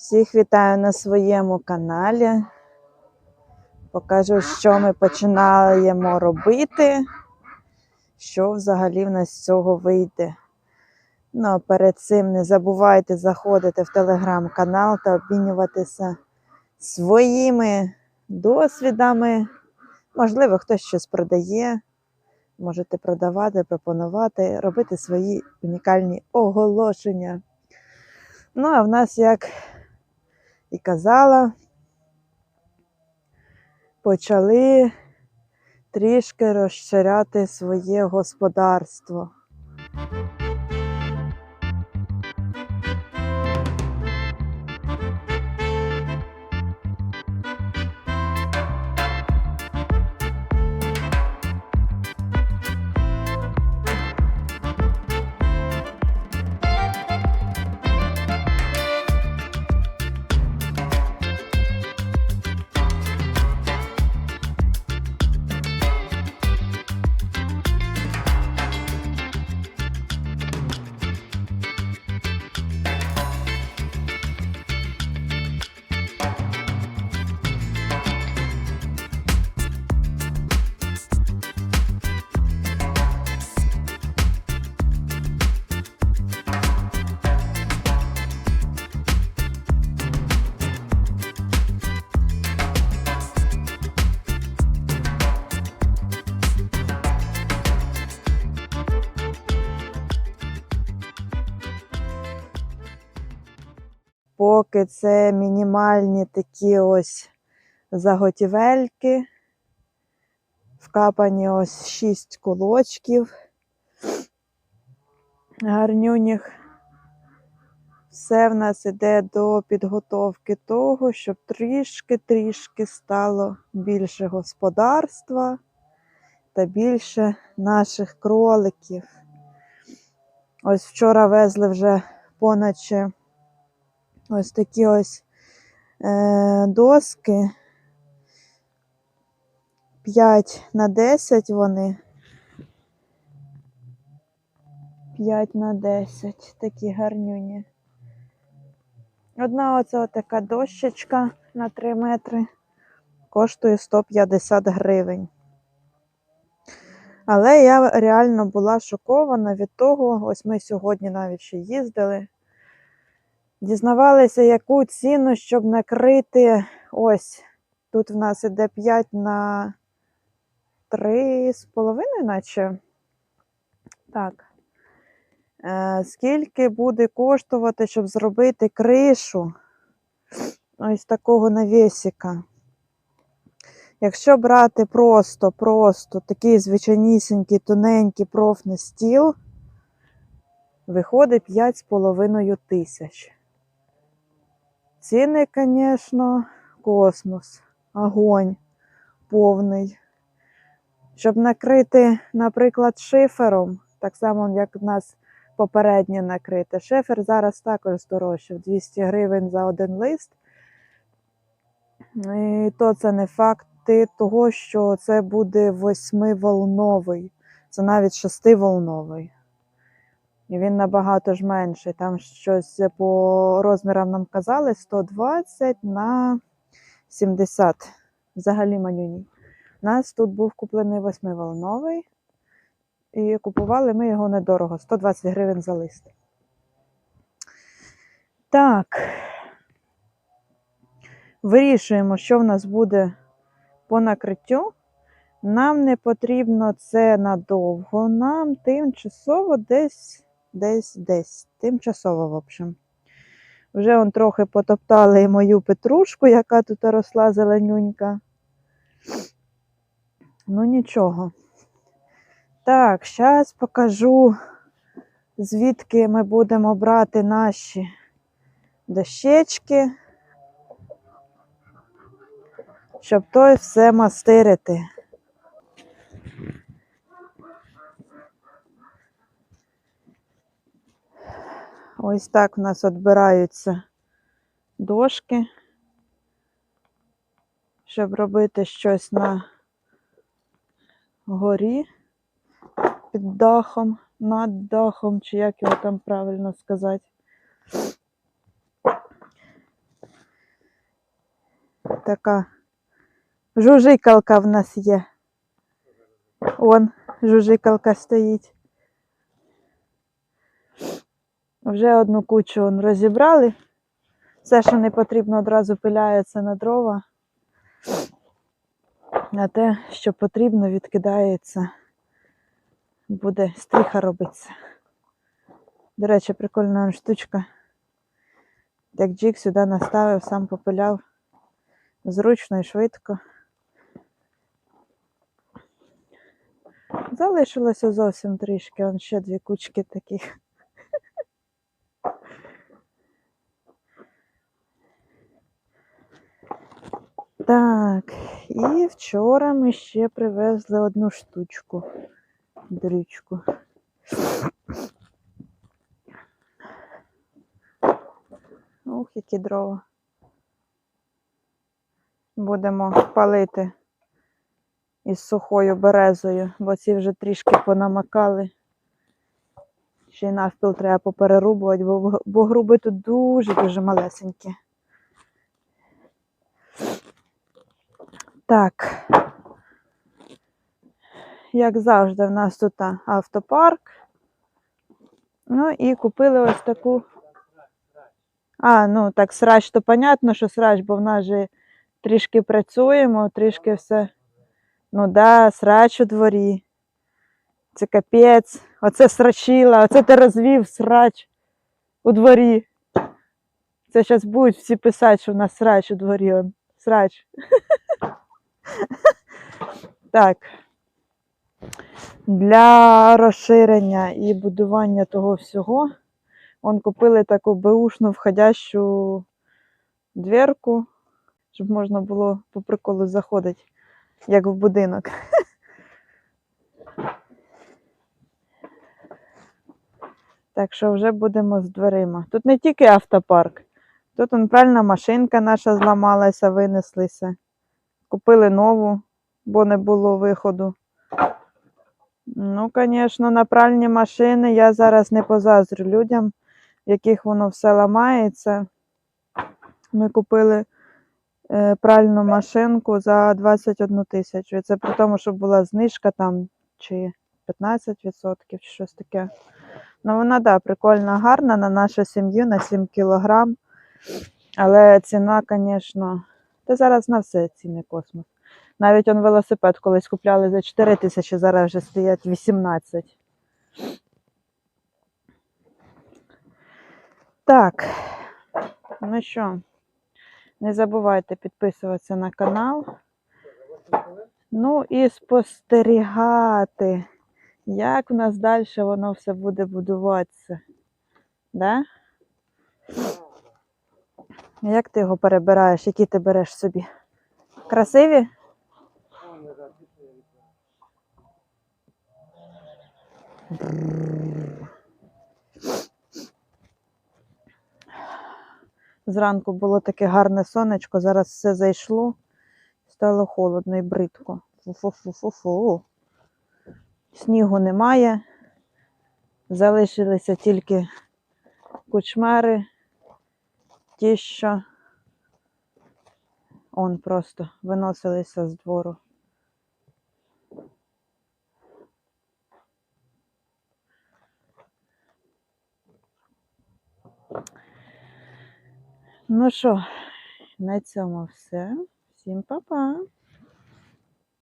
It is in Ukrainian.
Всіх вітаю на своєму каналі. Покажу, що ми починаємо робити, що взагалі в нас з цього вийде. Ну, а перед цим не забувайте заходити в телеграм-канал та обмінюватися своїми досвідами. Можливо, хтось щось продає. Можете продавати, пропонувати, робити свої унікальні оголошення. Ну, а в нас, як і казала, почали трішки розширяти своє господарство. Поки це мінімальні такі ось заготівельки. Вкапані ось 6 колочків. Гарнюніх. Все в нас іде до підготовки того, щоб трішки-трішки стало більше господарства та більше наших кроликів. Ось вчора везли вже понад ось такі ось е, доски. 5 на 10 вони. 5 на 10, такі гарнюні. Одна оця така дощечка на 3 метри коштує 150 гривень. Але я реально була шокована від того, ось ми сьогодні навіть ще їздили. Дізнавалися, яку ціну, щоб накрити ось. Тут в нас іде 5 на 3,5, наче. Так. Е, скільки буде коштувати, щоб зробити кришу ось такого навісика? Якщо брати просто, просто такий звичайнісінький, тоненький профний стіл, виходить 5,5 тисяч. Ціни, звісно, космос, огонь повний. Щоб накрити, наприклад, шифером, так само, як в нас попереднє накрите. Шифер зараз також здорожчав 200 гривень за один лист. І то це не факти того, що це буде восьмиволновий, це навіть шестиволновий. І він набагато ж менший. Там щось по розмірам нам казали 120 на 70. Взагалі манюні. У нас тут був куплений восьмиволновий. І купували ми його недорого, 120 гривень за лист. Так. Вирішуємо, що в нас буде по накриттю. Нам не потрібно це надовго, нам тимчасово десь, десь, десь. Тимчасово, в общем. Вже он трохи потоптали мою петрушку, яка тут росла зеленюнька. Ну, нічого. Так, зараз покажу, звідки ми будемо брати наші дощечки, щоб той все мастирити. Ось так у нас відбираються дошки, щоб робити щось на горі під дахом, над дахом, чи як його там правильно сказати. така жужикалка в нас є. Он жужикалка стоїть. Вже одну кучу розібрали. Все, що не потрібно, одразу пиляється на дрова. А те, що потрібно, відкидається. Буде стріха робиться. До речі, прикольна штучка. Як джик сюди наставив, сам попиляв. Зручно і швидко. Залишилося зовсім трішки, он ще дві кучки таких. Так, і вчора ми ще привезли одну штучку. Дрючку. Ух, які дрова. Будемо палити із сухою березою, бо ці вже трішки понамакали. Ще й навпіл треба поперерубувати, бо, бо груби тут дуже-дуже малесенькі. Так. Як завжди, в нас тут автопарк. Ну і купили ось таку. А, ну так, срач, то понятно, що срач, бо в нас же трішки працюємо, трішки все. Ну да, срач у дворі. Це капець. Оце срачила, оце ти розвів срач у дворі. Це зараз будуть всі писати, що в нас срач у дворі. Срач. Так. Для розширення і будування того всього. Он купили таку беушну входящу дверку, щоб можна було по приколу заходити, як в будинок. Так що вже будемо з дверима. Тут не тільки автопарк, тут он пральна машинка наша зламалася, винеслися. Купили нову, бо не було виходу. Ну, звісно, на пральні машини я зараз не позаздрю людям, в яких воно все ламається. Ми купили е, пральну машинку за 21 тисячу. Це при тому, що була знижка там чи 15% чи щось таке. Ну, вона, да, прикольна, гарна на нашу сім'ю, на 7 кілограм. Але ціна, звісно, та зараз на все ціни космос. Навіть он велосипед колись купляли за 4 тисячі, зараз вже стоять 18. Так, ну що, не забувайте підписуватися на канал. Ну і спостерігати, як у нас далі воно все буде будуватися. Да? Як ти його перебираєш? Які ти береш собі? Красиві? Зранку було таке гарне сонечко, зараз все зайшло, стало холодно і бридко. Фу-фу-фу-фу-фу. Снігу немає. Залишилися тільки кучмари, ті, що он просто виносилися з двору. Ну що, на цьому все. Всім па-па.